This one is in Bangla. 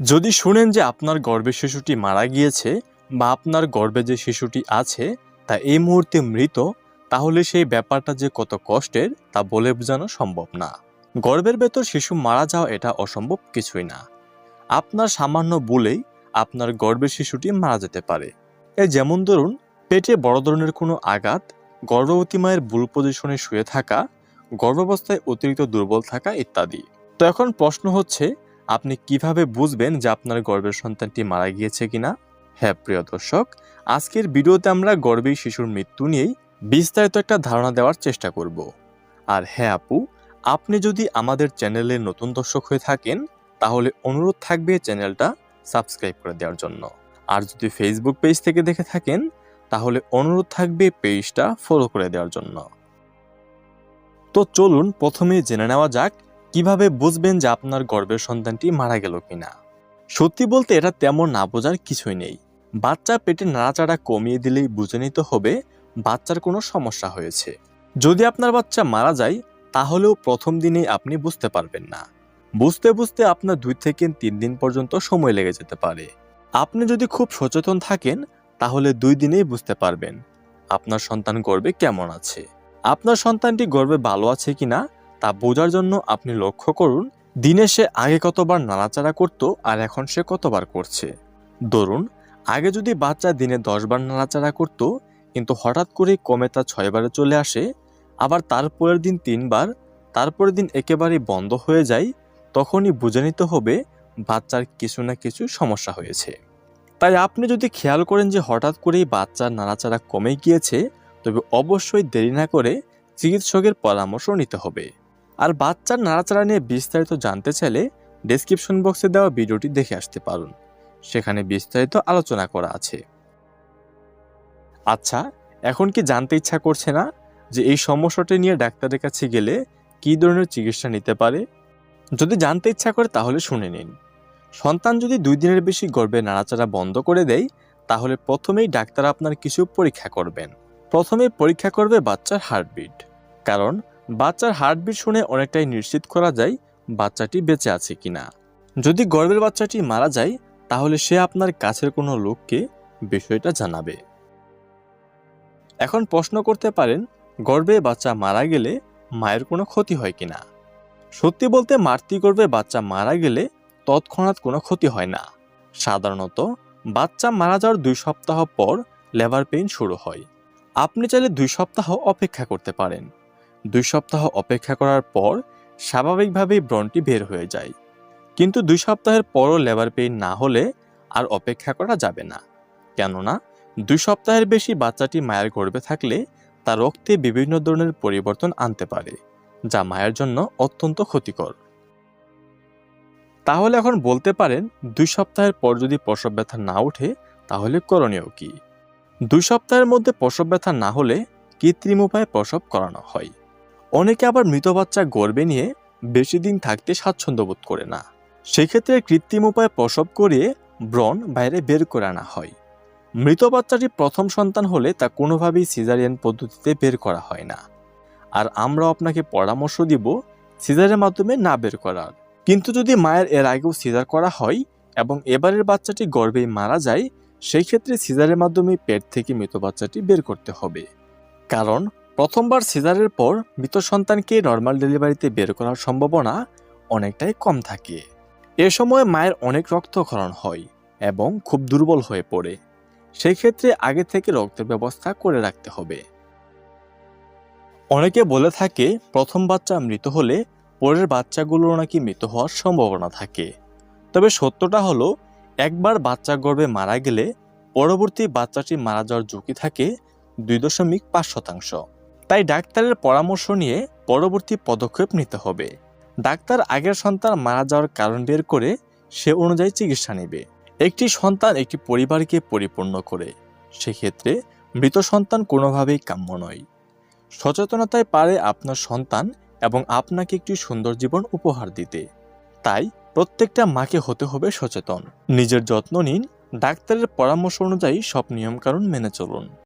যদি শুনেন যে আপনার গর্ভে শিশুটি মারা গিয়েছে বা আপনার গর্ভে যে শিশুটি আছে, তা এই মুহূর্তে মৃত, তাহলে সেই ব্যাপারটা যে কত কষ্টের তা বলে বোঝানো সম্ভব না। গর্ভের ভেতর শিশু মারা যাওয়া এটা অসম্ভব কিছুই না। আপনার সামান্য বলেই আপনার গর্ভের শিশুটি মারা যেতে পারে। এ যেমন ধরুন, পেটে বড় ধরনের কোনো আঘাত, গর্ভবতী মায়ের ভুল পজিশনে শুয়ে থাকা, গর্ভাবস্থায় অতিরিক্ত দুর্বল থাকা ইত্যাদি। তো এখন প্রশ্ন হচ্ছে আপনি কীভাবে বুঝবেন যে আপনার গর্ভের সন্তানটি মারা গিয়েছে কিনা? হ্যাঁ প্রিয় দর্শক, আজকের ভিডিওতে আমরা গর্ভের শিশুর মৃত্যু নিয়েই বিস্তারিত একটা ধারণা দেওয়ার চেষ্টা করব। আর হ্যাঁ আপু, আপনি যদি আমাদের চ্যানেলের নতুন দর্শক হয়ে থাকেন, তাহলে অনুরোধ থাকবে চ্যানেলটা সাবস্ক্রাইব করে দেওয়ার জন্য। আর যদি ফেসবুক পেজ থেকে দেখে থাকেন, তাহলে অনুরোধ থাকবে পেজটা ফলো করে দেওয়ার জন্য। তো চলুন প্রথমে জেনে নেওয়া যাক কীভাবে বুঝবেন যে আপনার গর্ভের সন্তানটি মারা গেল কিনা? সত্যি বলতে এটা তেমন না বোঝার কিছুই নেই। বাচ্চা পেটে নাড়াচাড়া কমিয়ে দিলেই বুঝে নিতে হবে বাচ্চার কোনো সমস্যা হয়েছে। যদি আপনার বাচ্চা মারা যায়, তাহলেও প্রথম দিনেই আপনি বুঝতে পারবেন না। বুঝতে বুঝতে আপনার দুই থেকে তিন দিন পর্যন্ত সময় লেগে যেতে পারে। আপনি যদি খুব সচেতন থাকেন, তাহলে দুই দিনেই বুঝতে পারবেন আপনার সন্তান গর্বে কেমন আছে। আপনার সন্তানটি গর্বে ভালো আছে কিনা তা বোঝার জন্য আপনি লক্ষ্য করুন, দিনে সে আগে কতবার নাড়াচাড়া করত আর এখন সে কতবার করছে। ধরুন, আগে যদি বাচ্চা দিনে দশবার নাড়াচাড়া করত, কিন্তু হঠাৎ করেই কমে তা ছয়বারে চলে আসে, আবার তারপরের দিন তিনবার, তারপরের দিন একেবারেই বন্ধ হয়ে যায়, তখনই বুঝে নিতে হবে বাচ্চার কিছু না কিছু সমস্যা হয়েছে। তাই আপনি যদি খেয়াল করেন যে হঠাৎ করেই বাচ্চার নাড়াচাড়া কমে গিয়েছে, তবে অবশ্যই দেরি না করে চিকিৎসকের পরামর্শ নিতে হবে। আর বাচ্চার নাড়াচাড়া নিয়ে বিস্তারিত জানতে চাইলে ডেসক্রিপশন বক্সে দেওয়া ভিডিওটি দেখে আসতে পারুন। সেখানে বিস্তারিত আলোচনা করা আছে। আচ্ছা এখন কি জানতে ইচ্ছা করছে না যে এই সমস্যাটি নিয়ে ডাক্তারের কাছে গেলে কী ধরনের চিকিৎসা নিতে পারে? যদি জানতে ইচ্ছা করে তাহলে শুনে নিন। সন্তান যদি দুই দিনের বেশি গর্বে নাড়াচাড়া বন্ধ করে দেয়, তাহলে প্রথমেই ডাক্তার আপনার কিছু পরীক্ষা করবেন। প্রথমে পরীক্ষা করবে বাচ্চার হার্টবিট কারণ বাচ্চার হার্টবিট শুনে অনেকটাই নিশ্চিত করা যায় বাচ্চাটি বেঁচে আছে কিনা। যদি গর্বের বাচ্চাটি মারা যায়, তাহলে সে আপনার কাছের কোনো লোককে বিষয়টা জানাবে। এখন প্রশ্ন করতে পারেন গর্ভে বাচ্চা মারা গেলে মায়ের কোনো ক্ষতি হয় কিনা? সত্যি বলতে মাতৃগর্ভে বাচ্চা মারা গেলে তৎক্ষণাৎ কোনো ক্ষতি হয় না। সাধারণত বাচ্চা মারা যাওয়ার দুই সপ্তাহ পর লেবার পেইন শুরু হয়। আপনি চাইলে দুই সপ্তাহ অপেক্ষা করতে পারেন। দুই সপ্তাহ অপেক্ষা করার পর স্বাভাবিকভাবেই ব্রণটি বের হয়ে যায়। কিন্তু দুই সপ্তাহের পরও লেবার পেইন না হলে আর অপেক্ষা করা যাবে না। কেননা, দুই সপ্তাহের বেশি বাচ্চাটি মায়ের গর্ভে থাকলে তা রক্তে বিভিন্ন ধরনের পরিবর্তন আনতে পারে, যা মায়ের জন্য অত্যন্ত ক্ষতিকর। তাহলে এখন বলতে পারেন, দুই সপ্তাহের পর যদি প্রসব ব্যথা না ওঠে, তাহলে করণীয় কি? দুই সপ্তাহের মধ্যে প্রসব ব্যথা না হলে কৃত্রিম উপায়ে প্রসব করানো হয়। অনেকে আবার মৃত বাচ্চা গর্বে নিয়ে বেশি দিন থাকতে স্বাচ্ছন্দ্য বোধ করে না। সেক্ষেত্রে কৃত্রিম উপায়ে প্রসব করিয়ে ব্রণ বাইরে বের করে আনা হয়। মৃত বাচ্চাটি প্রথম সন্তান হলে তা কোনোভাবেই সিজারিয়ান পদ্ধতিতে বের করা হয় না। আর আমরা আপনাকে পরামর্শ দিব সিজারের মাধ্যমে না বের করার। কিন্তু যদি মায়ের এর আগেও সিজার করা হয় এবং এবারের বাচ্চাটি গর্ভেই মারা যায়, সেই ক্ষেত্রে সিজারের মাধ্যমে পেট থেকে মৃত বাচ্চাটি বের করতে হবে। কারণ প্রথমবার সিজারের পর মৃত সন্তানকে নর্মাল ডেলিভারিতে বের করার সম্ভাবনা অনেকটাই কম থাকে। এ সময় মায়ের অনেক রক্তক্ষরণ হয় এবং খুব দুর্বল হয়ে পড়ে। সেই ক্ষেত্রে আগে থেকে রক্তের ব্যবস্থা করে রাখতে হবে। অনেকে বলে থাকে, প্রথম বাচ্চা মৃত হলে পরের বাচ্চাগুলোর নাকি মৃত হওয়ার সম্ভাবনা থাকে। তবে সত্যটা হলো, একবার বাচ্চা গর্ভে মারা গেলে পরবর্তী বাচ্চাটি মারা যাওয়ার ঝুঁকি থাকে দুই দশমিক পাঁচ শতাংশ। তাই ডাক্তারের পরামর্শ নিয়ে পরবর্তী পদক্ষেপ নিতে হবে। ডাক্তার আগের সন্তান মারা যাওয়ার কারণ বের করে সে অনুযায়ী চিকিৎসা নেবে। একটি সন্তান একটি পরিবারকে পরিপূর্ণ করে, সেক্ষেত্রে মৃত সন্তান কোনোভাবেই কাম্য নয়। সচেতনতায় পারে আপনার সন্তান এবং আপনাকে একটি সুন্দর জীবন উপহার দিতে। তাই প্রত্যেকটা মাকে হতে হবে সচেতন। নিজের যত্ন নিন, ডাক্তারের পরামর্শ অনুযায়ী সব নিয়মকানুন মেনে চলুন।